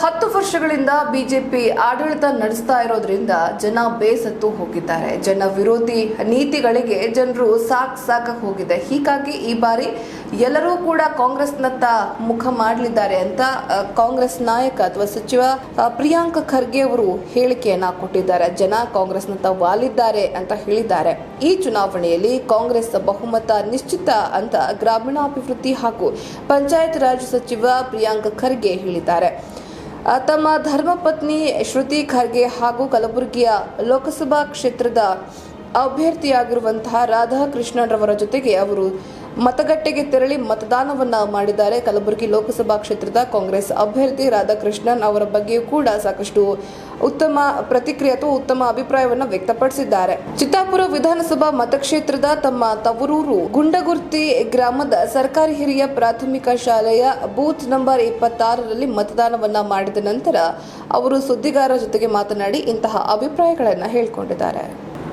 ಹತ್ತು ವರ್ಷಗಳಿಂದ ಬಿಜೆಪಿ ಆಡಳಿತ ನಡೆಸ್ತಾ ಇರೋದ್ರಿಂದ ಜನ ಬೇಸತ್ತು ಹೋಗಿದ್ದಾರೆ. ಜನ ವಿರೋಧಿ ನೀತಿಗಳಿಗೆ ಜನರು ಸಾಕ್ ಸಾಕ ಹೋಗಿದೆ. ಹೀಗಾಗಿ ಈ ಬಾರಿ ಎಲ್ಲರೂ ಕೂಡ ಕಾಂಗ್ರೆಸ್ನತ್ತ ಮುಖ ಮಾಡಲಿದ್ದಾರೆ ಅಂತ ಕಾಂಗ್ರೆಸ್ ನಾಯಕ ಅಥವಾ ಸಚಿವ ಪ್ರಿಯಾಂಕ ಖರ್ಗೆ ಅವರು ಹೇಳಿಕೆಯನ್ನ ಕೊಟ್ಟಿದ್ದಾರೆ. ಜನ ಕಾಂಗ್ರೆಸ್ನತ್ತ ವಾಲಿದ್ದಾರೆ ಅಂತ ಹೇಳಿದ್ದಾರೆ. ಈ ಚುನಾವಣೆಯಲ್ಲಿ ಕಾಂಗ್ರೆಸ್ ಬಹುಮತ ನಿಶ್ಚಿತ ಅಂತ ಗ್ರಾಮೀಣಾಭಿವೃದ್ಧಿ ಹಾಗೂ ಪಂಚಾಯತ್ ರಾಜ್ ಸಚಿವ ಪ್ರಿಯಾಂಕ್ ಖರ್ಗೆ ಹೇಳಿದ್ದಾರೆ. ತಮ್ಮ ಧರ್ಮಪತ್ನಿ ಶ್ರುತಿ ಖರ್ಗೆ ಹಾಗೂ ಕಲಬುರಗಿಯ ಲೋಕಸಭಾ ಕ್ಷೇತ್ರದ ಅಭ್ಯರ್ಥಿಯಾಗಿರುವಂತಹ ರಾಧಾಕೃಷ್ಣನ್ರವರ ಜೊತೆಗೆ ಅವರು ಮತಗಟ್ಟೆಗೆ ತೆರಳಿ ಮತದಾನವನ್ನ ಮಾಡಿದ್ದಾರೆ. ಕಲಬುರಗಿ ಲೋಕಸಭಾ ಕ್ಷೇತ್ರದ ಕಾಂಗ್ರೆಸ್ ಅಭ್ಯರ್ಥಿ ರಾಧಾಕೃಷ್ಣನ್ ಅವರ ಬಗ್ಗೆಯೂ ಕೂಡ ಸಾಕಷ್ಟು ಉತ್ತಮ ಪ್ರತಿಕ್ರಿಯೆ ಅಥವಾ ಉತ್ತಮ ಅಭಿಪ್ರಾಯವನ್ನು ವ್ಯಕ್ತಪಡಿಸಿದ್ದಾರೆ. ಚಿತ್ತಾಪುರ ವಿಧಾನಸಭಾ ಮತಕ್ಷೇತ್ರದ ತಮ್ಮ ತವರೂರು ಗುಂಡಗುರ್ತಿ ಗ್ರಾಮದ ಸರ್ಕಾರಿ ಹಿರಿಯ ಪ್ರಾಥಮಿಕ ಶಾಲೆಯ ಬೂತ್ ನಂಬರ್ ಇಪ್ಪತ್ತಾರರಲ್ಲಿ ಮತದಾನವನ್ನ ಮಾಡಿದ ನಂತರ ಅವರು ಸುದ್ದಿಗಾರರ ಜೊತೆಗೆ ಮಾತನಾಡಿ ಇಂತಹ ಅಭಿಪ್ರಾಯಗಳನ್ನು ಹೇಳಿಕೊಂಡಿದ್ದಾರೆ.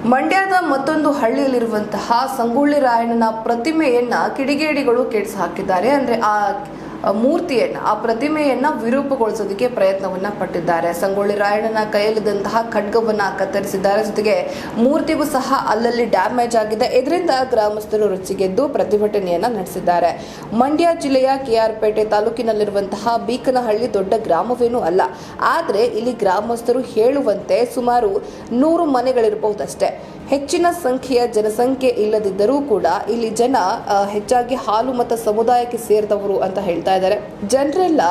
ಮಂಡ್ಯದ ಮತ್ತೊಂದು ಹಳ್ಳಿಯಲ್ಲಿರುವಂತಹ ಸಂಗೊಳ್ಳಿ ರಾಯಣ್ಣನ ಪ್ರತಿಮೆಯನ್ನ ಕಿಡಿಗೇಡಿಗಳು ಕೆಡಿಸಿ ಹಾಕಿದ್ದಾರೆ ಅಂದ್ರೆ ಆ ಮೂರ್ತಿಯನ್ನ, ಆ ಪ್ರತಿಮೆಯನ್ನ ವಿರೂಪಗೊಳಿಸೋದಕ್ಕೆ ಪ್ರಯತ್ನವನ್ನ ಪಟ್ಟಿದ್ದಾರೆ. ಸಂಗೊಳ್ಳಿ ರಾಯಣ್ಣನ ಕೈಯಲ್ಲಿದ್ದಂತಹ ಖಡ್ಗವನ್ನ ಕತ್ತರಿಸಿದ್ದಾರೆ. ಜೊತೆಗೆ ಮೂರ್ತಿಗೂ ಸಹ ಅಲ್ಲಲ್ಲಿ ಡ್ಯಾಮೇಜ್ ಆಗಿದೆ. ಇದರಿಂದ ಗ್ರಾಮಸ್ಥರು ರುಚಿಗೆದ್ದು ಪ್ರತಿಭಟನೆಯನ್ನ ನಡೆಸಿದ್ದಾರೆ. ಮಂಡ್ಯ ಜಿಲ್ಲೆಯ ಕೆಆರ್ಪೇಟೆ ತಾಲೂಕಿನಲ್ಲಿರುವಂತಹ ಬೀಕನಹಳ್ಳಿ ದೊಡ್ಡ ಗ್ರಾಮವೇನೂ ಅಲ್ಲ. ಆದರೆ ಇಲ್ಲಿ ಗ್ರಾಮಸ್ಥರು ಹೇಳುವಂತೆ ಸುಮಾರು ನೂರು ಮನೆಗಳಿರಬಹುದಷ್ಟೇ. ಹೆಚ್ಚಿನ ಸಂಖ್ಯೆಯ ಜನಸಂಖ್ಯೆ ಇಲ್ಲದಿದ್ದರೂ ಕೂಡ ಇಲ್ಲಿ ಜನ ಹೆಚ್ಚಾಗಿ ಹಾಲು ಮತ್ತು ಸಮುದಾಯಕ್ಕೆ ಸೇರಿದವರು ಅಂತ ಇದ್ದಾರೆ. ಜನರೆಲ್ಲ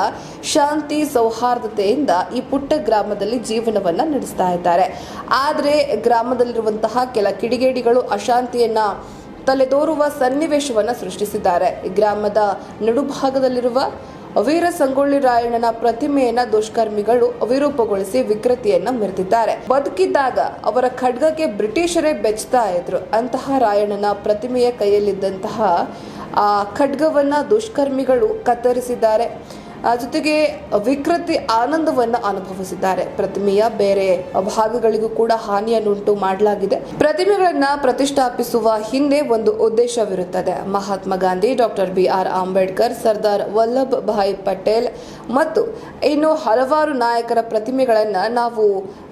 ಶಾಂತಿ, ಸೌಹಾರ್ದತೆಯಿಂದ ಈ ಪುಟ್ಟ ಗ್ರಾಮದಲ್ಲಿ ಜೀವನವನ್ನ ನಡೆಸ್ತಾ ಇದ್ದಾರೆ. ಆದರೆ ಗ್ರಾಮದಲ್ಲಿರುವಂತಹ ಕೆಲ ಕಿಡಿಗೇಡಿಗಳು ಅಶಾಂತಿಯನ್ನ ತಲೆದೋರುವ ಸನ್ನಿವೇಶವನ್ನ ಸೃಷ್ಟಿಸಿದ್ದಾರೆ. ಗ್ರಾಮದ ನಡುಭಾಗದಲ್ಲಿರುವ ವೀರ ಸಂಗೊಳ್ಳಿ ರಾಯಣ್ಣನ ಪ್ರತಿಮೆಯನ್ನ ದುಷ್ಕರ್ಮಿಗಳು ಅವಿರೂಪಗೊಳಿಸಿ ವಿಕೃತಿಯನ್ನ ಮೆರೆದಿದ್ದಾರೆ. ಬದುಕಿದ್ದಾಗ ಅವರ ಖಡ್ಗಕ್ಕೆ ಬ್ರಿಟಿಷರೇ ಬೆಚ್ಚತಾ ಇದ್ರು. ಅಂತಹ ರಾಯಣ್ಣನ ಪ್ರತಿಮೆಯ ಕೈಯಲ್ಲಿದ್ದಂತಹ ಆ ಖಡ್ಗವನ್ನು ದುಷ್ಕರ್ಮಿಗಳು ಕತ್ತರಿಸಿದ್ದಾರೆ. ಜೊತೆಗೆ ವಿಕೃತಿ ಆನಂದವನ್ನ ಅನುಭವಿಸಿದ್ದಾರೆ. ಪ್ರತಿಮೆಯ ಬೇರೆ ಭಾಗಗಳಿಗೂ ಕೂಡ ಹಾನಿಯನ್ನುಂಟು ಮಾಡಲಾಗಿದೆ. ಪ್ರತಿಮೆಗಳನ್ನ ಪ್ರತಿಷ್ಠಾಪಿಸುವ ಹಿಂದೆ ಒಂದು ಉದ್ದೇಶವಿರುತ್ತದೆ. Mahatma Gandhi, doctor B R Ambedkar, Sardar Vallabhbhai Patel ಮತ್ತು ಇನ್ನು ಹಲವಾರು ನಾಯಕರ ಪ್ರತಿಮೆಗಳನ್ನ ನಾವು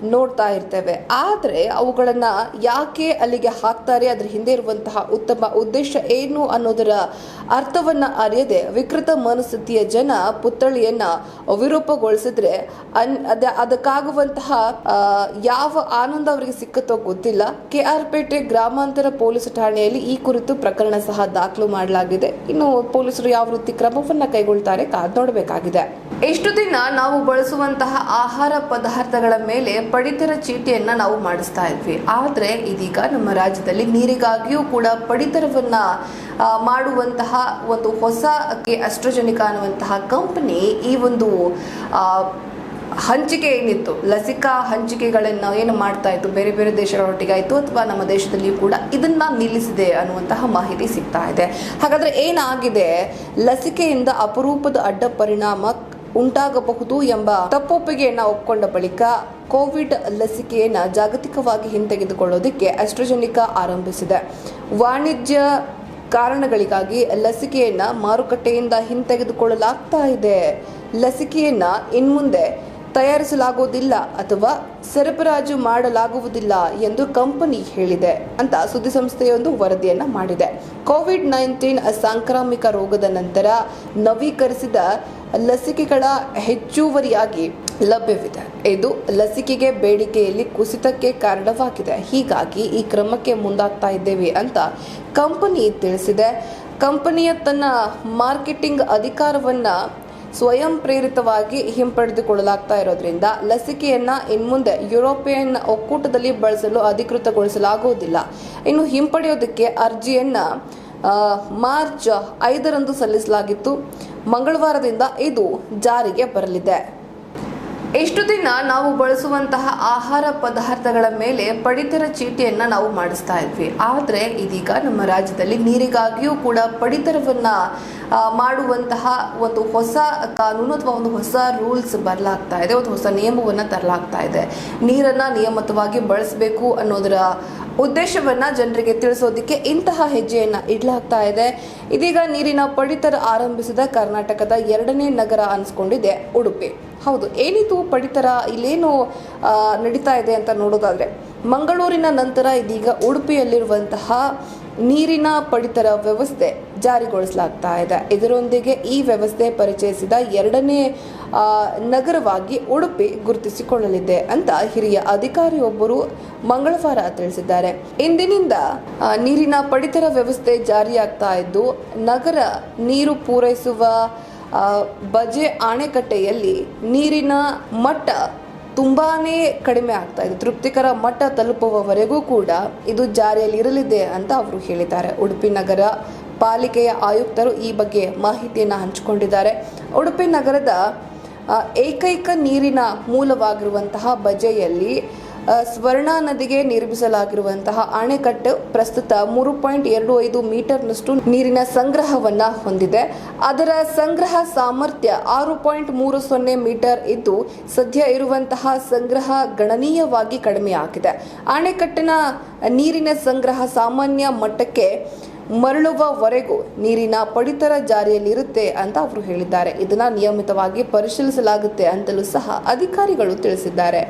ನೋಡ್ತಾ ಇರ್ತೇವೆ. ಆದರೆ ಅವುಗಳನ್ನ ಯಾಕೆ ಅಲ್ಲಿಗೆ ಹಾಕ್ತಾರೆ? ಅದ್ರ ಹಿಂದೆ ಇರುವಂತಹ ಉತ್ತಮ ಉದ್ದೇಶ ಏನು ಅನ್ನೋದರ ಅರ್ಥವನ್ನ ಅರಿಯದೆ ವಿಕೃತ ಮನಸ್ಥಿತಿಯ ಜನ ಪುತ್ಥಳಿಯನ್ನ ವಿರೂಪಗೊಳಿಸಿದ್ರೆ ಅನ್ ಅದ ಅದಕ್ಕಾಗುವಂತಹ ಯಾವ ಆನಂದ ಅವರಿಗೆ ಸಿಕ್ಕತ್ತೋ ಗೊತ್ತಿಲ್ಲ. ಕೆ ಆರ್ ಪೇಟೆ ಗ್ರಾಮಾಂತರ ಪೊಲೀಸ್ ಠಾಣೆಯಲ್ಲಿ ಈ ಕುರಿತು ಪ್ರಕರಣ ಸಹ ದಾಖಲು ಮಾಡಲಾಗಿದೆ. ಇನ್ನು ಪೊಲೀಸರು ಯಾವ ರೀತಿ ಕ್ರಮವನ್ನ ಕೈಗೊಳ್ತಾರೆ ಕಾದ್ ನೋಡಬೇಕಾಗಿದೆ. ಇಷ್ಟು ದಿನ ನಾವು ಬಳಸುವಂತಹ ಆಹಾರ ಪದಾರ್ಥಗಳ ಮೇಲೆ ಪಡಿತರ ಚೀಟಿಯನ್ನ ನಾವು ಮಾಡಿಸ್ತಾ ಇದ್ವಿ. ಆದ್ರೆ ಇದೀಗ ನಮ್ಮ ರಾಜ್ಯದಲ್ಲಿ ನೀರಿಗಾಗಿಯೂ ಕೂಡ ಪಡಿತರವನ್ನ ಮಾಡುವಂತಹ ಒಂದು ಹೊಸ ಅಸ್ಟ್ರೋಜೆನಿಕ ಅನ್ನುವಂತಹ ಕಂಪನಿ ಈ ಒಂದು ಹಂಚಿಕೆ ಏನಿತ್ತು? ಲಸಿಕಾ ಹಂಚಿಕೆಗಳನ್ನು ಏನು ಮಾಡ್ತಾ ಇತ್ತು? ಬೇರೆ ಬೇರೆ ದೇಶಗಳೊಟ್ಟಿಗೆ ಆಯಿತು ಅಥವಾ ನಮ್ಮ ದೇಶದಲ್ಲಿಯೂ ಕೂಡ ಇದನ್ನ ನಿಲ್ಲಿಸಿದೆ ಅನ್ನುವಂತಹ ಮಾಹಿತಿ ಸಿಗ್ತಾ ಇದೆ. ಹಾಗಾದ್ರೆ ಏನಾಗಿದೆ? ಲಸಿಕೆಯಿಂದ ಅಪರೂಪದ ಅಡ್ಡ ಪರಿಣಾಮ ಉಂಟಾಗಬಹುದು ಎಂಬ ತಪ್ಪೊಪ್ಪಿಗೆಯನ್ನ ಒಪ್ಕೊಂಡ ಬಳಿಕ ಕೋವಿಡ್ ಲಸಿಕೆಯನ್ನು ಜಾಗತಿಕವಾಗಿ ಹಿಂತೆಗೆದುಕೊಳ್ಳೋದಕ್ಕೆ ಅಸ್ಟ್ರೋಜೆನಿಕಾ ಆರಂಭಿಸಿದೆ. ವಾಣಿಜ್ಯ ಕಾರಣಗಳಿಗಾಗಿ ಲಸಿಕೆಯನ್ನ ಮಾರುಕಟ್ಟೆಯಿಂದ ಹಿಂತೆಗೆದುಕೊಳ್ಳಲಾಗ್ತಾ ಇದೆ. ಲಸಿಕೆಯನ್ನ ಇನ್ಮುಂದೆ ತಯಾರಿಸಲಾಗುವುದಿಲ್ಲ ಅಥವಾ ಸರಬರಾಜು ಮಾಡಲಾಗುವುದಿಲ್ಲ ಎಂದು ಕಂಪನಿ ಹೇಳಿದೆ ಅಂತ ಸುದ್ದಿಸಂಸ್ಥೆಯೊಂದು ವರದಿಯನ್ನ ಮಾಡಿದೆ. ಕೋವಿಡ್ ನೈನ್ಟೀನ್ ಸಾಂಕ್ರಾಮಿಕ ರೋಗದ ನಂತರ ನವೀಕರಿಸಿದ ಲಸಿಕೆಗಳ ಹೆಚ್ಚುವರಿಯಾಗಿ ಲಭ್ಯವಿದೆ. ಇದು ಲಸಿಕೆಗೆ ಬೇಡಿಕೆಯಲ್ಲಿ ಕುಸಿತಕ್ಕೆ ಕಾರಣವಾಗಿದೆ. ಹೀಗಾಗಿ ಈ ಕ್ರಮಕ್ಕೆ ಮುಂದಾಗ್ತಾ ಇದ್ದೇವೆ ಅಂತ ಕಂಪನಿ ತಿಳಿಸಿದೆ. ಕಂಪನಿಯ ತನ್ನ ಮಾರ್ಕೆಟಿಂಗ್ ಅಧಿಕಾರವನ್ನ ಸ್ವಯಂ ಪ್ರೇರಿತವಾಗಿ ಹಿಂಪಡೆದುಕೊಳ್ಳಲಾಗ್ತಾ ಇರೋದ್ರಿಂದ ಲಸಿಕೆಯನ್ನ ಇನ್ಮುಂದೆ ಯುರೋಪಿಯನ್ ಒಕ್ಕೂಟದಲ್ಲಿ ಬಳಸಲು ಅಧಿಕೃತಗೊಳಿಸಲಾಗುವುದಿಲ್ಲ. ಇನ್ನು ಹಿಂಪಡೆಯೋದಕ್ಕೆ ಅರ್ಜಿಯನ್ನ ಮಾರ್ಚ್ ಐದರಂದು ಸಲ್ಲಿಸಲಾಗಿತ್ತು. ಮಂಗಳವಾರದಿಂದ ಇದು ಜಾರಿಗೆ ಬರಲಿದೆ. ಇಷ್ಟು ದಿನ ನಾವು ಬಳಸುವಂತಹ ಆಹಾರ ಪದಾರ್ಥಗಳ ಮೇಲೆ ಪಡಿತರ ಚೀಟಿಯನ್ನ ನಾವು ಮಾಡಿಸ್ತಾ ಇದ್ವಿ. ಆದರೆ ಇದೀಗ ನಮ್ಮ ರಾಜ್ಯದಲ್ಲಿ ನೀರಿಗಾಗಿಯೂ ಕೂಡ ಪಡಿತರವನ್ನ ಮಾಡುವಂತಹ ಒಂದು ಹೊಸ ಕಾನೂನು ಅಥವಾ ಒಂದು ಹೊಸ ರೂಲ್ಸ್ ಬರಲಾಗ್ತಾ ಇದೆ, ಒಂದು ಹೊಸ ನಿಯಮವನ್ನ ತರಲಾಗ್ತಾ ಇದೆ. ನೀರನ್ನ ನಿಯಮಿತವಾಗಿ ಬಳಸಬೇಕು ಅನ್ನೋದರ ಉದ್ದೇಶವನ್ನ ಜನರಿಗೆ ತಿಳಿಸೋದಕ್ಕೆ ಇಂತಹ ಹೆಜ್ಜೆಯನ್ನ ಇಡಲಾಗ್ತಾ ಇದೆ. ಇದೀಗ ನೀರಿನ ಪಡಿತರ ಆರಂಭಿಸಿದ ಕರ್ನಾಟಕದ ಎರಡನೇ ನಗರ ಅನ್ಸ್ಕೊಂಡಿದೆ ಉಡುಪಿ. ಹೌದು, ಏನಿದು ಪಡಿತರ, ಇಲ್ಲೇನು ನಡೀತಾ ಇದೆ ಅಂತ ನೋಡೋದಾದ್ರೆ, ಮಂಗಳೂರಿನ ನಂತರ ಇದೀಗ ಉಡುಪಿಯಲ್ಲಿರುವಂತಹ ನೀರಿನ ಪಡಿತರ ವ್ಯವಸ್ಥೆ ಜಾರಿಗೊಳಿಸಲಾಗ್ತಾ ಇದೆ. ಇದರೊಂದಿಗೆ ಈ ವ್ಯವಸ್ಥೆ ಪರಿಚಯಿಸಿದ ಎರಡನೇ ನಗರವಾಗಿ ಉಡುಪಿ ಗುರುತಿಸಿಕೊಳ್ಳಲಿದೆ ಅಂತ ಹಿರಿಯ ಅಧಿಕಾರಿಯೊಬ್ಬರು ಮಂಗಳವಾರ ತಿಳಿಸಿದ್ದಾರೆ. ಇಂದಿನಿಂದ ನೀರಿನ ಪಡಿತರ ವ್ಯವಸ್ಥೆ ಜಾರಿಯಾಗ್ತಾ ಇದ್ದು, ನಗರ ನೀರು ಪೂರೈಸುವ ಬಜೆ ಅಣೆಕಟ್ಟೆಯಲ್ಲಿ ನೀರಿನ ಮಟ್ಟ ತುಂಬಾನೇ ಕಡಿಮೆ ಆಗ್ತಾ ಇದೆ. ತೃಪ್ತಿಕರ ಮಟ್ಟ ತಲುಪುವವರೆಗೂ ಕೂಡ ಇದು ಜಾರಿಯಲ್ಲಿ ಇರಲಿದೆ ಅಂತ ಅವರು ಹೇಳಿದ್ದಾರೆ. ಉಡುಪಿ ನಗರ ಪಾಲಿಕೆಯ ಆಯುಕ್ತರು ಈ ಬಗ್ಗೆ ಮಾಹಿತಿಯನ್ನು ಹಂಚಿಕೊಂಡಿದ್ದಾರೆ. ಉಡುಪಿ ನಗರದ ಏಕೈಕ ನೀರಿನ ಮೂಲವಾಗಿರುವಂತಹ ಬಜೆಯಲ್ಲಿ ಸ್ವರ್ಣ ನದಿಗೆ ನಿರ್ಮಿಸಲಾಗಿರುವಂತಹ ಅಣೆಕಟ್ಟು ಪ್ರಸ್ತುತ ಮೂರು ಪಾಯಿಂಟ್ ಎರಡು ಐದು ಮೀಟರ್ನಷ್ಟು ನೀರಿನ ಸಂಗ್ರಹವನ್ನ ಹೊಂದಿದೆ. ಅದರ ಸಂಗ್ರಹ ಸಾಮರ್ಥ್ಯ ಆರು ಪಾಯಿಂಟ್ ಮೂರು ಸೊನ್ನೆ ಮೀಟರ್ ಇದ್ದು, ಸದ್ಯ ಇರುವಂತಹ ಸಂಗ್ರಹ ಗಣನೀಯವಾಗಿ ಕಡಿಮೆಯಾಗಿದೆ ಅಣೆಕಟ್ಟಿನ ನೀರಿನ ಸಂಗ್ರಹ ಸಾಮಾನ್ಯ ಮಟ್ಟಕ್ಕೆ ಮರಳುವವರೆಗೂ ನೀರಿನ ಪಡಿತರ ಜಾರಿಯಲ್ಲಿರುತ್ತೆ ಅಂತ ಅವರು ಹೇಳಿದ್ದಾರೆ. ಇದನ್ನ ನಿಯಮಿತವಾಗಿ ಪರಿಶೀಲಿಸಲಾಗುತ್ತೆ ಅಂತಲೂ ಸಹ ಅಧಿಕಾರಿಗಳು ತಿಳಿಸಿದ್ದಾರೆ.